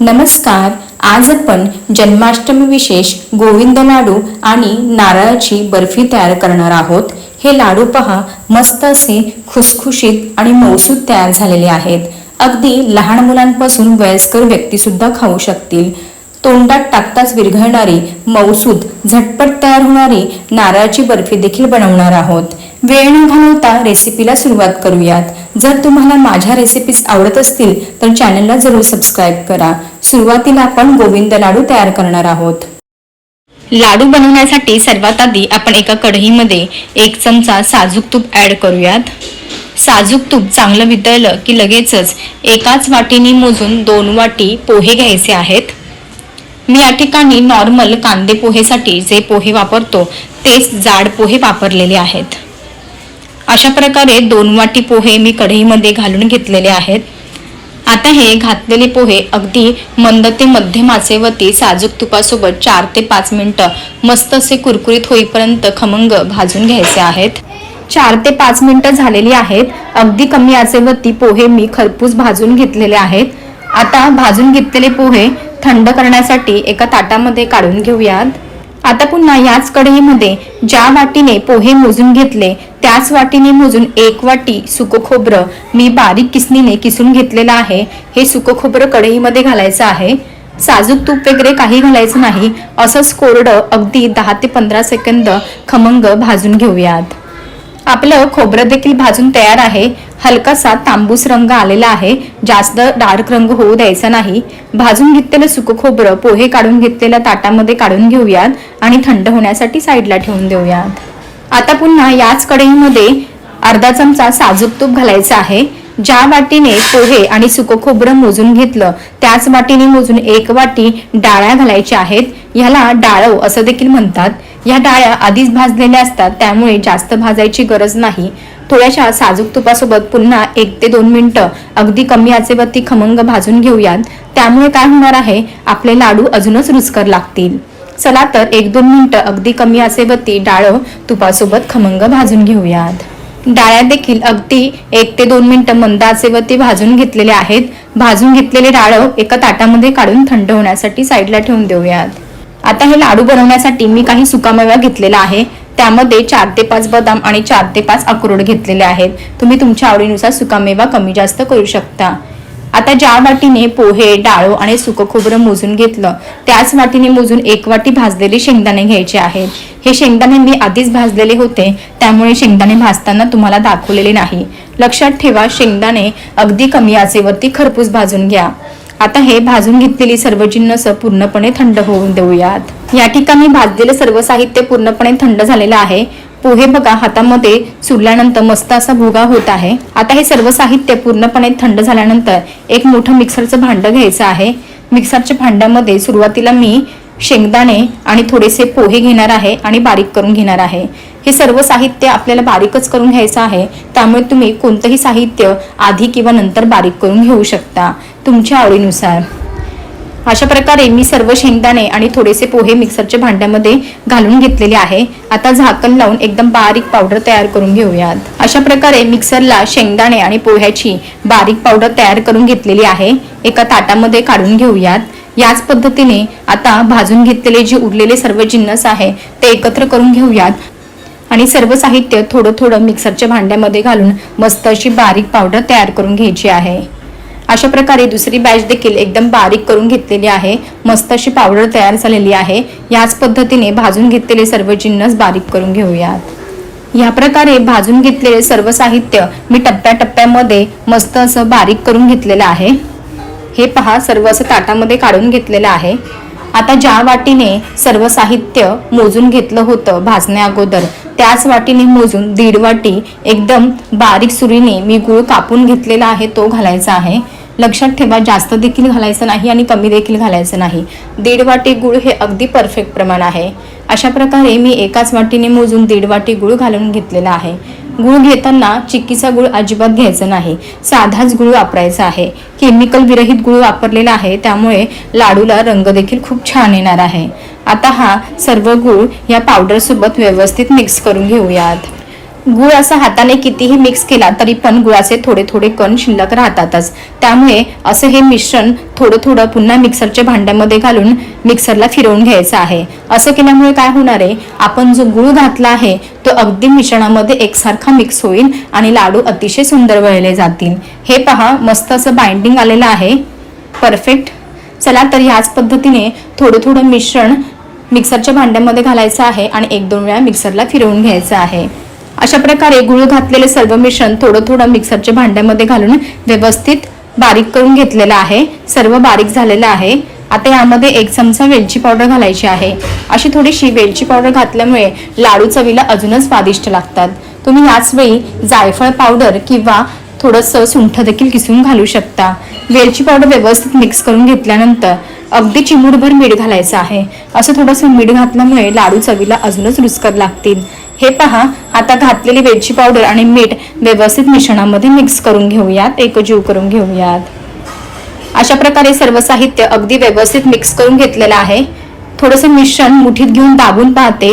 नमस्कार. आज आपण जन्माष्टमी विशेष गोविंद लाडू आणि नारळाची बर्फी तयार करणार आहोत. हे लाडू पहा मस्त असे खुसखुशीत आणि मौसूद तयार झालेले आहेत. अगदी लहान मुलांपासून वयस्कर व्यक्ती सुद्धा खाऊ शकतील. तोंडात टाकताच विरघळणारी मौसूद झटपट तयार होणारी नारळाची बर्फी देखील बनवणार आहोत. वेळ न घालवता रेसिपीला सुरुवात करूयात. जर तुम्हाला माझ्या रेसिपीज आवडत असतील तर चॅनलला जरूर सबस्क्राईब करा. सुरुवातीला आपण गोविंद लाडू तयार करणार आहोत. लाडू बनवण्यासाठी सर्वात आधी आपण एका कढईमध्ये एक चमचा साजूक तूप ॲड करूयात. साजूक तूप चांगलं वितळलं की लगेचच एकाच वाटीने मोजून दोन वाटी पोहे घ्यायचे आहेत. मी या ठिकाणी नॉर्मल कांदे पोहेसाठी जे पोहे वापरतो तेच जाड पोहे वापरलेले आहेत. अशा प्रकारे दोन वाटी पोहे मी कढईमध्ये घालून घेतलेले आहेत. आता हे घातलेले पोहे अगदी मंद ते मध्यम आचेवरती साजूक तुपासोबत चार ते पाच मिनिटं मस्त असे कुरकुरीत होईपर्यंत खमंग भाजून घ्यायचे आहेत. चार ते पाच मिनिटं झालेली आहेत. अगदी कमी आचेवरती पोहे मी खरपूस भाजून घेतलेले आहेत. आता भाजून घेतलेले पोहे थंड करण्यासाठी एका ताटामध्ये काढून घेऊयात. आता पुन्हा याच कढईमध्ये ज्या वाटीने पोहे मोजून घेतले त्याच वाटीने मोजून एक वाटी सुकं खोबरं मी बारीक किसणीने किसून घेतलेलं आहे. हे सुकं खोबरं कढईमध्ये घालायचं आहे. साजूक तूप वगैरे काही घालायचं नाही. असंच कोरडं अगदी दहा ते पंधरा सेकंद खमंग भाजून घेऊयात. आपलं खोबरं देखील भाजून तयार आहे. हलकासा तांबूस रंग आलेला आहे. जास्त डार्क रंग होऊ द्यायचा नाही. भाजून घेतलेलं सुकं खोबरं पोहे काढून घेतलेल्या ताटामध्ये काढून घेऊयात आणि थंड होण्यासाठी साईडला ठेवून देऊयात. आता पुन्हा याच कढईमध्ये अर्धा चमचा साजूक तूप घालायचं आहे. ज्या वाटीने पोहे आणि सुकं खोबरं मोजून घेतलं त्याच वाटीने मोजून एक वाटी डाळ्या घालायच्या आहेत. ह्याला डाळव असं देखील म्हणतात. या डाळ्या आधीच भाजलेल्या असतात त्यामुळे जास्त भाजायची गरज नाही. थोड्याशा साजूक तुपासोबत पुन्हा एक ते दोन मिनिटं अगदी कमी आचेवरती खमंग भाजून घेऊयात. त्यामुळे काय होणार आहे? आपले लाडू अजूनच रुचकर लागतील. चला तर एक दोन मिनिटं अगदी कमी आचेवरती डाळ तुपासोबत खमंग भाजून घेऊयात. डाळ्या देखील अगदी एक ते दोन मिनटं मंद आचेवरती भाजून घेतलेले आहेत. भाजून घेतलेले डाळ एका ताटामध्ये काढून थंड होण्यासाठी साईडला ठेवून देऊयात. आता हे लाडू बनवण्यासाठी मी काही सुकामेवा घेतलेला आहे. त्यामध्ये चार ते पाच बदाम आणि चार ते पाच अक्रोड घेतलेले आहेत. तुम्ही तुमच्या आवडीनुसार सुकामेवा कमी जास्त करू शकता. आता ज्या वाटीने पोहे डाळो आणि सुकं खोबरं मोजून घेतलं त्याच वाटीने मोजून एक वाटी भाजलेले शेंगदाणे घ्यायचे आहेत. हे शेंगदाणे मी आधीच भाजलेले होते त्यामुळे शेंगदाणे भाजताना तुम्हाला दाखवलेले नाही. लक्षात ठेवा शेंगदाणे अगदी कमी आचेवरती खरपूस भाजून घ्या. आता हे भाजून घेतलेली सर्व जिन्नस पूर्णपणे थंड होऊन देऊयात. या ठिकाणी भाजलेलं सर्व साहित्य पूर्णपणे थंड झालेलं आहे. पोहे बघा हातामध्ये चुरल्यानंतर मस्त असा भुगा होत आहे. आता हे सर्व साहित्य पूर्णपणे थंड झाल्यानंतर एक मोठं मिक्सरचं भांडं घ्यायचं आहे. मिक्सरच्या भांड्यामध्ये सुरुवातीला मी शेंगदाणे आणि थोडेसे पोहे घेणार आहे आणि बारीक करून घेणार आहे. हे सर्व साहित्य आपल्याला बारीकच करून घ्यायचं आहे. त्यामुळे तुम्ही कोणतंही साहित्य आधी किंवा नंतर बारीक करून घेऊ शकता तुमच्या आवडीनुसार. अशा प्रकारे मी सर्व शेंगदाणे आणि थोडेसे पोहे मिक्सरच्या भांड्यामध्ये घालून घेतलेले आहे. आता झाकण लावून एकदम बारीक पावडर तयार करून घेऊयात. अशा प्रकारे मिक्सरला शेंगदाणे आणि पोह्याची बारीक पावडर तयार करून घेतलेली आहे. एका ताटामध्ये काढून घेऊयात. याच पद्धतीने आता भाजून घेतलेले जे उरलेले सर्व जिन्नस आहे ते एकत्र करून घेऊयात. आणि सर्व साहित्य थोडं थोडं मिक्सरच्या भांड्यामध्ये घालून मस्त अशी बारीक पावडर तयार करून घ्यायची आहे. अशा प्रकारे दुसरी बॅच देखील एकदम बारीक करून घेतलेली आहे. मस्त अशी पावडर तयार झालेली आहे. याच पद्धतीने भाजून घेतलेले सर्व जिन्नस बारीक करून घेऊयात. या प्रकारे भाजून घेतलेले सर्व साहित्य मी टप्प्याटप्प्यामध्ये मस्त असं बारीक करून घेतलेलं आहे. हे पहा सर्व असं ताटामध्ये काढून घेतलेलं आहे. आता ज्या वाटीने सर्व साहित्य मोजून घेतलं होतं भाजण्या अगोदर त्याच वाटीने मोजून दीड वाटी एकदम बारीक सुरीने मी गूळ कापून घेतलेला आहे तो घालायचा आहे. लक्षात ठेवा जास्त देखील घालायचं नाही आणि कमी देखील घालायचं नाही. दीड वाटी गूळ हे अगदी परफेक्ट प्रमाण आहे. अशा प्रकारे मी एकाच वाटीने मोजून दीड वाटी गूळ घालून घेतलेला आहे. गूळ घेताना चिक्कीचा गूळ अजिबात घ्यायचा नाही. साधाच गूळ वापरायचा आहे. केमिकल विरहित गूळ वापरलेला आहे त्यामुळे लाडूला रंग देखील खूप छान येणार आहे. आता हा सर्व गूळ या पावडर सोबत व्यवस्थित मिक्स करून घेऊयात. गुळ असा हाताने कितीही मिक्स केला तरी पण गुळाचे थोडे थोडे कण शिल्लक राहतातच. त्यामुळे असं हे मिश्रण थोडं थोडं पुन्हा मिक्सरच्या भांड्यामध्ये घालून मिक्सरला फिरवून घ्यायचं आहे. असं केल्यामुळे काय होणार आहे? आपण जो गुळ घातला आहे तो अगदी मिश्रणामध्ये एकसारखा मिक्स होईल आणि लाडू अतिशय सुंदर वळले जातील. हे पहा मस्त असं बाइंडिंग आलेलं आहे. परफेक्ट चला तर ह्याच पद्धतीने थोडं थोडं मिश्रण मिक्सरच्या भांड्यामध्ये घालायचं आहे आणि एक दोन वेळा मिक्सरला फिरवून घ्यायचं आहे. अशा प्रकारे गुळ घातलेले सर्व मिश्रण थोडं थोडं मिक्सरच्या भांड्यामध्ये घालून व्यवस्थित बारीक करून घेतलेलं आहे. सर्व बारीक झालेलं आहे. आता यामध्ये एक चमचा वेलची पावडर घालायची आहे. अशी थोडीशी वेलची पावडर घातल्यामुळे लाडू चवीला अजूनच स्वादिष्ट लागतात. तुम्ही याच वेळी जायफळ पावडर किंवा थोडंसं सुंठ देखील किसून घालू शकता. वेलची पावडर व्यवस्थित मिक्स करून घेतल्यानंतर अगदी चिमूटभर मीठ घालायचं आहे. असं थोडंसं मीठ घातल्यामुळे लाडू चवीला अजूनच रुचकर लागतील. हे पहा आता घातलेली वेलची पावडर आणि मीठ व्यवस्थित मिश्रणामध्ये मिक्स करून घेऊयात एकजीव करून घेऊयात. अशा प्रकारे सर्व साहित्य अगदी व्यवस्थित मिक्स करून घेतलेलं आहे. थोडंसं मिश्रण मुठीत घेऊन दाबून पाहते.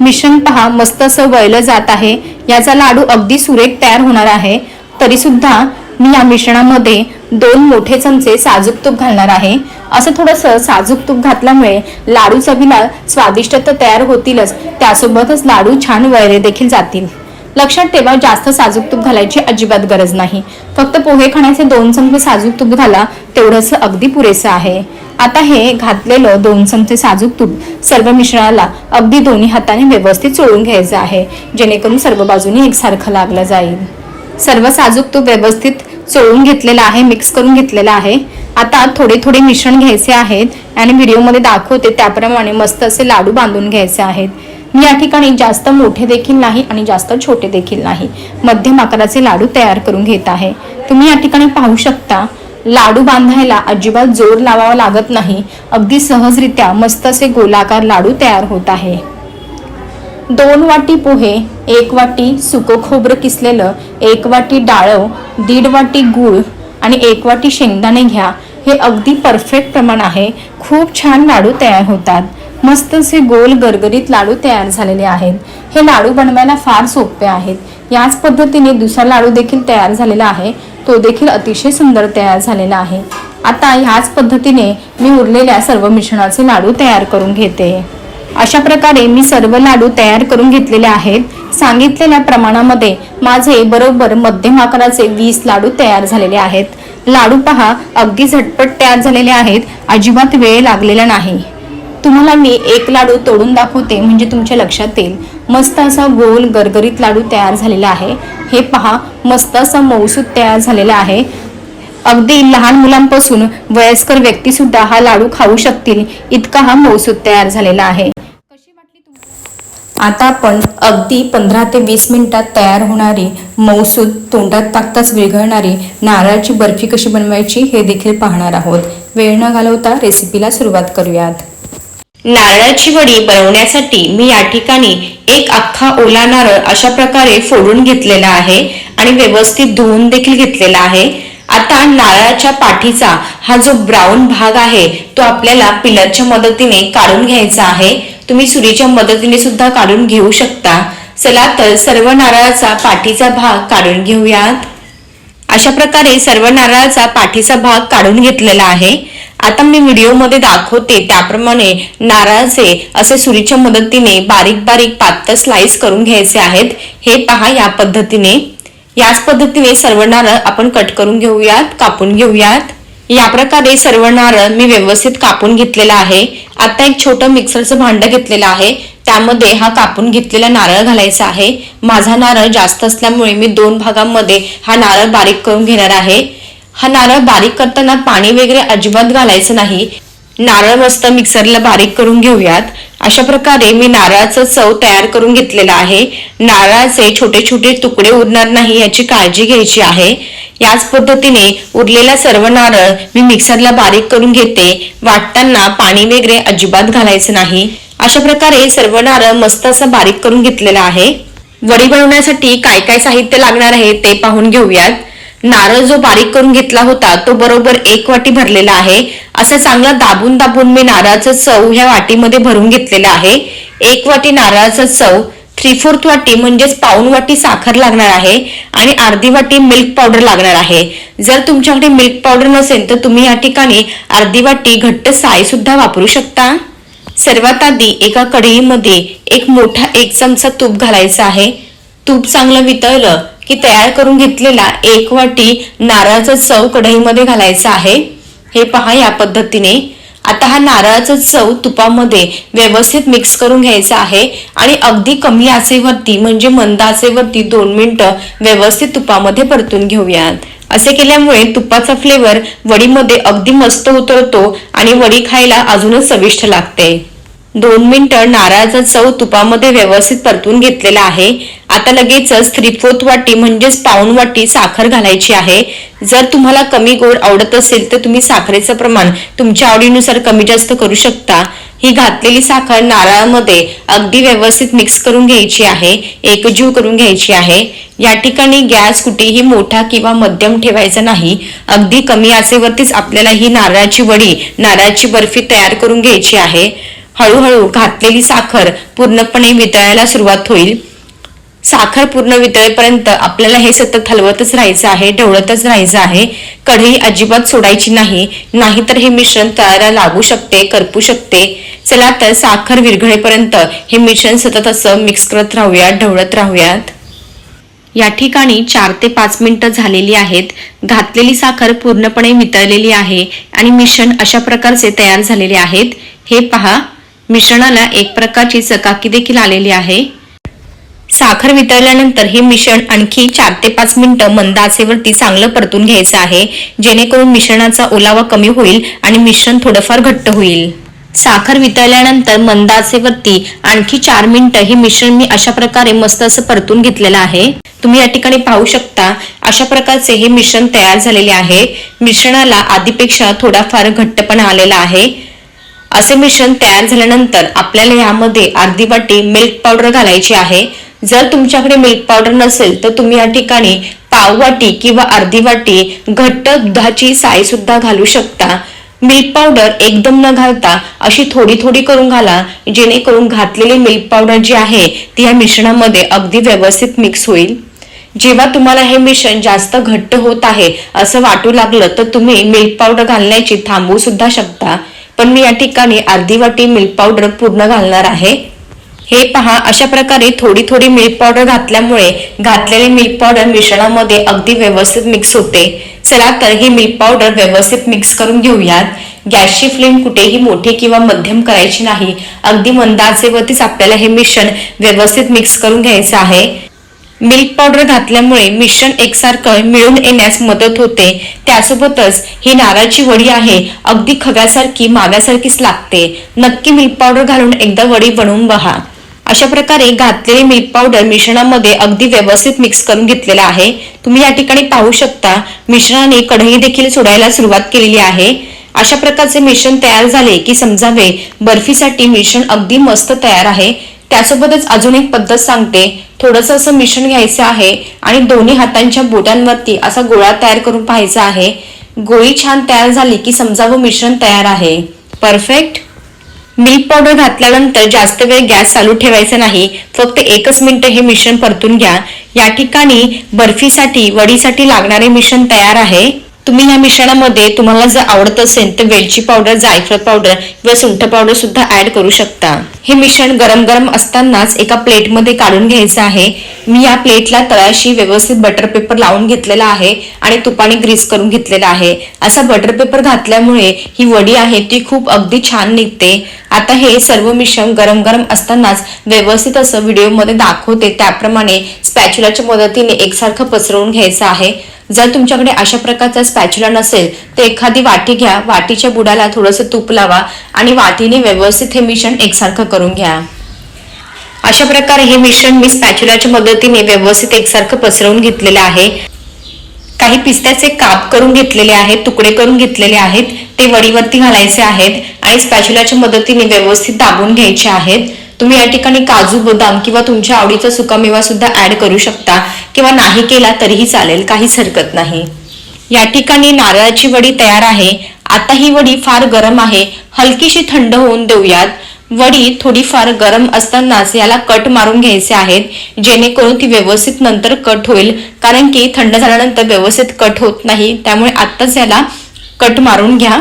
मिश्रण पहा मस्त असं वळलं जात आहे. याचा लाडू अगदी सुरेख तयार होणार आहे. तरीसुद्धा मी या मिश्रणामध्ये दोन मोठे चमचे साजूक तूप घालणार आहे. असं थोडंसं साजूक तूप घातल्यामुळे लाडू चवीला स्वादिष्ट तर तयार होतीलच. त्यासोबतच लाडू छान वैरे देखील जातील. लक्षात ठेवा जास्त साजूक तूप घालायची अजिबात गरज नाही. फक्त पोहे खाण्याचे दोन चमचे साजूक तूप घाला तेवढंच अगदी पुरेसं आहे. आता हे घातलेलं दोन चमचे साजूक तूप सर्व मिश्रणाला अगदी दोन्ही हाताने व्यवस्थित चोळून घ्यायचं आहे. जेणेकरून सर्व बाजूनी एकसारखं लागलं जाईल. सर्व साजूक तूप व्यवस्थित चोळून घेतलेला आहे मिक्स करून घेतलेला आहे. आता थोडे थोडे मिश्रण घ्यायचे आहेत आणि व्हिडिओमध्ये दाखवते त्याप्रमाणे मस्त असे लाडू बांधून घ्यायचे आहेत. मी या ठिकाणी जास्त मोठे देखील नाही आणि जास्त छोटे देखील नाही. मध्यम आकाराचे लाडू तयार करून घेत आहे. तुम्ही या ठिकाणी पाहू शकता लाडू बांधायला अजिबात जोर लावावा लागत नाही. अगदी सहजरित्या मस्त असे गोलाकार लाडू तयार होत आहे. दोन वाटी पोहे एक वाटी सुकं खोबरं किसलेलं एक वाटी डाळव दीड वाटी गूळ आणि एक वाटी शेंगदाणे घ्या. हे अगदी परफेक्ट प्रमाण आहे. खूप छान लाडू तयार होतात. मस्त असे गोल गरगरीत लाडू तयार झालेले आहेत. हे लाडू बनवायला फार सोपे आहेत. याच पद्धतीने दुसरा लाडू देखील तयार झालेला आहे. तो देखील अतिशय सुंदर तयार झालेला आहे. आता ह्याच पद्धतीने मी उरलेल्या सर्व मिश्रणाचे लाडू तयार करून घेते. अशा प्रकारे मी सर्व लाडू तयार करून घेतलेले आहेत. सांगितलेल्या प्रमाणामध्ये माझे बरोबर मध्यम आकाराचे वीस लाडू तयार झालेले आहेत. लाडू पहा अगदी झटपट तयार झालेले आहेत. अजिबात वेळ लागलेला नाही. तुम्हाला मी एक लाडू तोडून दाखवते म्हणजे तुमच्या लक्षात येईल. मस्त असा गोल गरगरीत लाडू तयार झालेला आहे. हे पहा मस्त असा मौसूद तयार झालेला आहे. अगदी लहान मुलांपासून वयस्कर व्यक्तीसुद्धा हा लाडू खाऊ शकतील. इतका हा मौसूद तयार झालेला आहे. आता आपण अगदी पंधरा ते वीस मिनिटात तयार होणारी मौसूद तोंडात टाकताच विरघळणारी नारळाची बर्फी कशी बनवायची हे देखील पाहणार आहोत. वेळ न घालवता रेसिपीला सुरुवात करूयात. नारळाची वडी बनवण्यासाठी मी या ठिकाणी एक अख्खा ओला नारळ अशा प्रकारे फोडून घेतलेला आहे आणि व्यवस्थित धुवून देखील घेतलेला आहे. आता नारळाच्या पाठीचा हा जो ब्राऊन भाग आहे तो आपल्याला पिलरच्या मदतीने काढून घ्यायचा आहे. तुम्ही सुरीच्या मदतीने सुद्धा काढून घेऊ शकता. चला तर सर्व नारळाचा पाठीचा भाग काढून घेऊयात. अशा प्रकारे सर्व नारळाचा पाठीचा भाग काढून घेतलेला आहे. आता मी व्हिडिओमध्ये दाखवते त्याप्रमाणे नारळाचे असे सुरीच्या मदतीने बारीक बारीक पातळ स्लाइस करून घ्यायचे आहेत. हे पहा या पद्धतीने. याच पद्धतीने सर्व नारळ आपण कट करून घेऊयात कापून घेऊयात. या प्रकारे सर्व नारळ मी व्यवस्थित कापून घेतलेला आहे. आता एक छोटं मिक्सरचं भांड घेतलेलं आहे. त्यामध्ये हा कापून घेतलेला नारळ घालायचा आहे. माझा नारळ जास्त असल्यामुळे मी दोन भागांमध्ये हा नारळ बारीक करून घेणार आहे. हा नारळ बारीक करताना पाणी वगैरे अजिबात घालायचं नाही. नारळ मस्त मिक्सरला बारीक करून घेऊयात. अशा प्रकारे मी नारळाचं चव तयार करून घेतलेला आहे. नारळाचे छोटे छोटे तुकडे उरणार नाही याची काळजी घ्यायची आहे. याच पद्धतीने उरलेला सर्व नारळ मी मिक्सरला बारीक करून घेते. वाटताना पाणी वगैरे अजिबात घालायचं नाही. अशा प्रकारे सर्व नारळ मस्त असं बारीक करून घेतलेला आहे. वडी बनवण्यासाठी काय काय साहित्य लागणार आहे ते पाहून घेऊयात. नारळ जो बारीक करून घेतला होता तो बरोबर एक वाटी भरलेला आहे. असं चांगलं दाबून दाबून मी नारळाचं चव ह्या वाटीमध्ये भरून घेतलेलं आहे. एक वाटी नारळाचं चव थ्री फोर्थ वाटी म्हणजेच पाऊन वाटी साखर लागणार आहे आणि अर्धी वाटी मिल्क पावडर लागणार आहे. जर तुमच्याकडे मिल्क पावडर नसेल तर तुम्ही या ठिकाणी अर्धी वाटी घट्ट साय सुद्धा वापरू शकता. सर्वात आधी एका कढईमध्ये एक मोठा एक चमचा तूप घालायचा आहे. तूप चांगलं वितळलं की तयार करून घेतलेला एक वाटी नारळाचा चव कढईमध्ये घालायचा आहे. हे पहा या पद्धतीने. आता हा नारळाचा चव तुपामध्ये व्यवस्थित मिक्स करून घ्यायचा आहे आणि अगदी कमी आचेवरती म्हणजे मंद आचेवरती दोन मिनिटं व्यवस्थित तुपामध्ये परतून घेऊयात. असे केल्यामुळे तुपाचा फ्लेवर वडीमध्ये अगदी मस्त उतरतो आणि वडी खायला अजूनच चविष्ट लागते. दोन मिनिटं नारळाचा चव तुपामध्ये व्यवस्थित परतून घेतलेला आहे. आता लगेचच थ्री फोर्थ वाटी म्हणजेच पाऊन वाटी साखर घालायची आहे. जर तुम्हाला कमी गोड आवडत असेल तर तुम्ही साखरेचं प्रमाण तुमच्या आवडीनुसार कमी जास्त करू शकता. ही घातलेली साखर नारळामध्ये अगदी व्यवस्थित मिक्स करून घ्यायची आहे. एकजीव करून घ्यायची आहे. या ठिकाणी गॅस कुठेही मोठा किंवा मध्यम ठेवायचा नाही. अगदी कमी आचेवरतीच आपल्याला ही नारळाची वडी नारळाची बर्फी तयार करून घ्यायची आहे. हळूहळू घातलेली साखर पूर्णपणे वितळायला सुरुवात होईल. साखर पूर्ण वितळेपर्यंत आपल्याला हे सतत हलवतच राहायचं आहे ढवळतच राहायचं आहे. कढई अजिबात सोडायची नाही नाहीतर हे मिश्रण तळायला लागू शकते करपू शकते. चला तर साखर विरघळेपर्यंत हे मिश्रण सतत असं मिक्स करत राहूयात ढवळत राहूयात. या ठिकाणी चार ते पाच मिनिटं झालेली आहेत. घातलेली साखर पूर्णपणे वितळलेली आहे आणि मिश्रण अशा प्रकारचे तयार झालेले आहेत. हे पहा. मिश्रणाला एक प्रकारची चकाकी देखील आलेली आहे. साखर वितळल्यानंतर हे मिश्रण आणखी चार ते पाच मिनिटं मंद आचेवरती चांगलं परतून घ्यायचं आहे. जेणेकरून मिश्रणाचा ओलावा कमी होईल आणि मिश्रण थोडंफार घट्ट होईल. साखर वितळल्यानंतर मंद आचेवरती आणखी चार मिनिटं हे मिश्रण मी अशा प्रकारे मस्त असं परतून घेतलेलं आहे. तुम्ही या ठिकाणी पाहू शकता अशा प्रकारचे हे मिश्रण तयार झालेले आहे. मिश्रणाला आधीपेक्षा थोडाफार घट्टपणा आलेला आहे. असे मिश्रण तयार झाल्यानंतर आपल्याला यामध्ये अर्धी वाटी मिल्क पावडर घालायची आहे. जर तुमच्याकडे मिल्क पावडर नसेल तर तुम्ही या ठिकाणी पाव वाटी किंवा अर्धी वाटी घट्ट दुधाची साय सुद्धा घालू शकता. मिल्क पावडर एकदम न घालता अशी थोडी थोडी करून घाला जेणेकरून घातलेली मिल्क पावडर जी आहे ती या मिश्रणामध्ये अगदी व्यवस्थित मिक्स होईल. जेव्हा तुम्हाला हे मिश्रण जास्त घट्ट होत आहे असं वाटू लागलं तर तुम्ही मिल्क पावडर घालण्याची थांबवू सुद्धा शकता. पण मी या ठिकाणी अर्धी वाटी मिल्क पावडर पूर्ण घालणार आहे. हे पहा अशा प्रकारे थोडी थोडी मिल्क पावडर घातल्यामुळे घातलेली मिल्क पावडर मिश्रणामध्ये अगदी व्यवस्थित मिक्स होते. चला तर ही मिल्क पावडर व्यवस्थित मिक्स करून घेऊयात. गॅसची फ्लेम कुठेही मोठी किंवा मध्यम करायची नाही. अगदी मंद आचेवरतीच आपल्याला हे मिश्रण व्यवस्थित मिक्स करून घ्यायचं आहे. मिल्क पावडर घातल्यामुळे मिश्रण एकसारखं मिळून येण्यास मदत होते. त्यासोबतच ही नारळाची वडी आहे अगदी खव्यासारखी माव्यासारखीच लागते. नक्की मिल्क पावडर घालून एकदा वडी बनवून पहा अशा प्रकारे घातलेली मिल्क पावडर मिश्रणामध्ये अगदी व्यवस्थित मिक्स करून घेतलेला आहे. तुम्ही या ठिकाणी पाहू शकता मिश्रणाने कढई देखील सोडायला सुरुवात केलेली आहे. अशा प्रकारचे मिश्रण तयार झाले की समजावे बर्फीसाठी मिश्रण अगदी मस्त तयार आहे. त्यासोबतच अजून एक पद्धत सांगते. थोडस असं मिश्रण घ्यायचं आहे आणि दोन्ही हातांच्या बोटांवरती असा गोळा तयार करून पाहायचा आहे. गोळी छान तयार झाली की समजावं मिश्रण तयार आहे. परफेक्ट मिल्क पावडर घातल्यानंतर जास्त वेळ गॅस चालू ठेवायचा नाही. फक्त एकच मिनिट हे मिश्रण परतून घ्या. या ठिकाणी बर्फीसाठी वडीसाठी लागणारे मिश्रण तयार आहे. तुम्ही या मिश्रणामध्ये तुम्हाला जर आवडत असेल तर वेलची पावडर जायफळ पावडर किंवा सुंठ पावडर सुद्धा ऍड करू शकता. हे मिश्रण गरम गरम असतानाच एका प्लेटमध्ये काढून घ्यायचं आहे. मी या प्लेटला तळाशी व्यवस्थित बटर पेपर लावून घेतलेला आहे आणि तुपाने ग्रीस करून घेतलेला आहे. असा बटर पेपर घातल्यामुळे ही वडी आहे ती खूप अगदी छान निघते. आता हे सर्व मिश्रण गरम गरम असतानाच व्यवस्थित असं व्हिडिओमध्ये दाखवते. त्याप्रमाणे स्पॅच्युलाच्या मदतीने एकसारखं पसरवून घ्यायचं आहे. जर तुमच्याकडे अशा प्रकारचा स्पॅच्युला नसेल तर एखादी वाटी घ्या. वाटीच्या बुडाला थोडंसं तूप लावा आणि वाटीने व्यवस्थित हे मिश्रण एकसारखं करून घ्या. अशा प्रकारे हे मिश्रण मी स्पॅच्युलाच्या मदतीने व्यवस्थित एकसारखं पसरवून घेतलेलं आहे. काही पिस्त्याचे काप करून घेतलेले आहेत तुकडे करून घेतलेले आहेत ते वडीवरती घालायचे आहेत आणि स्पॅच्युलाच्या मदतीने व्यवस्थित दाबून घ्यायचे आहेत. तुम्ही या ठिकाणी काजू बदाम किंवा तुमच्या आवडीचा सुकामेवा सुद्धा ऍड करू शकता किंवा नाही केला तरीही चालेल काहीच हरकत नाही. या ठिकाणी नारळाची वडी तयार आहे. आता ही वडी फार गरम आहे. हलकीशी थंड होऊन देऊयात. वडी थोडीफार गरम असतानाच याला कट मारून घ्यायचे आहेत जेणेकरून ती व्यवस्थित नंतर कट होईल. कारण की थंड झाल्यानंतर व्यवस्थित कट होत नाही त्यामुळे आत्ताच याला कट मारून घ्या.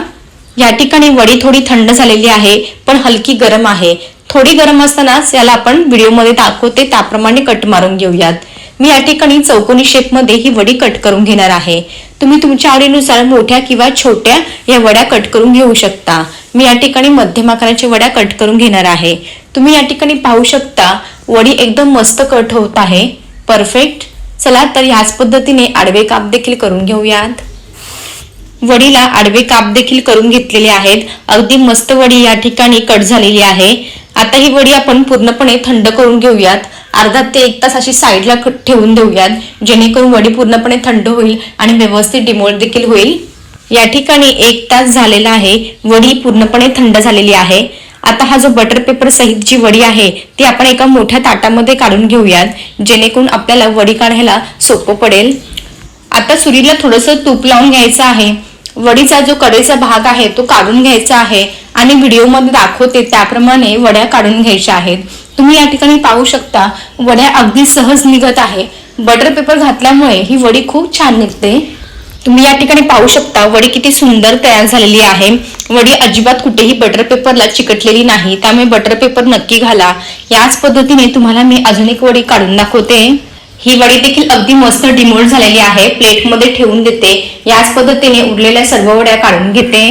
या ठिकाणी वडी थोडी थंड झालेली आहे पण हलकी गरम आहे. थोडी गरम असतानाच याला आपण व्हिडिओमध्ये दाखवते त्याप्रमाणे कट मारून घेऊयात. मी या ठिकाणी चौकोनी शेपमध्ये ही वडी कट करून घेणार आहे. तुम्ही तुमच्या आवडीनुसार मोठ्या किंवा छोट्या या वड्या कट करून घेऊ शकता. मी या ठिकाणी मध्यम आकाराच्या वड्या कट करून घेणार आहे. तुम्ही या ठिकाणी पाहू शकता वडी एकदम मस्त कट होत आहे. परफेक्ट चला तर ह्याच पद्धतीने आडवे काप देखील करून घेऊयात. वडीला आडवे काप देखील करून घेतलेले आहेत. अगदी मस्त वडी या ठिकाणी कट झालेली आहे. आता ही वडी आपण पूर्णपणे थंड करून घेऊयात. अर्धा ते एक तास अशी साईडला ठेवून देऊयात जेणेकरून वडी पूर्णपणे थंड होईल आणि व्यवस्थित डिमोल्ड देखील होईल. या ठिकाणी एक तास झालेला आहे. वडी पूर्णपणे थंड झालेली आहे. आता हा जो बटर पेपर सहित जी वडी आहे ती आपण एका मोठ्या ताटामध्ये काढून घेऊयात जेणेकरून आपल्याला वडी काढायला सोपं पडेल. आता सुरीला थोडंसं तूप लावून घ्यायचं आहे. वडीचा जो कडेचा भाग आहे तो काढून घ्यायचा आहे आणि व्हिडिओमध्ये दाखवते त्याप्रमाणे वड्या काढून घ्यायच्या आहेत. तुम्ही या ठिकाणी पाहू शकता वड्या अगदी सहज निघत आहे. बटर पेपर घातल्यामुळे ही वडी खूप छान निघते. तुम्ही या ठिकाणी पाहू शकता वडी किती सुंदर तयार झालेली आहे. वडी अजिबात कुठेही बटर पेपरला चिकटलेली नाही. त्यामुळे बटर पेपर नक्की घाला. याच पद्धतीने तुम्हाला मी अजून एक वडी काढून दाखवते. ही वडी देखील अगदी मस्त डिमोल्ड झालेली आहे. प्लेटमध्ये ठेवून देते याच पद्धतीने उरलेल्या सर्व वड्या काढून घेते.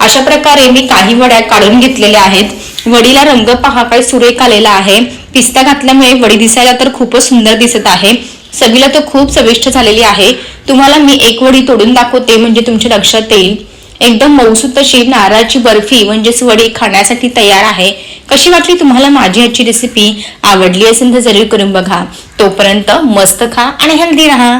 अशा प्रकारे मी काही वड्या काढून घेतलेल्या आहेत. वडीला रंग पहा काय सुरेख आलेला आहे. पिस्ता घातल्यामुळे वडी दिसायला तर खूपच सुंदर दिसत आहे. सगळीला तर खूप चविष्ट झालेली आहे. तुम्हाला मी एक वडी तोडून दाखवते म्हणजे तुमच्या लक्षात येईल. एकदम मऊसूत तशी नारळाची बर्फी म्हणजेच वडी खाण्यासाठी तयार आहे. कशी वाटली तुम्हाला माझी आजची रेसिपी आवडली असेल तर जरूर करून बघा. तोपर्यंत मस्त खा आणि हेल्दी राहा.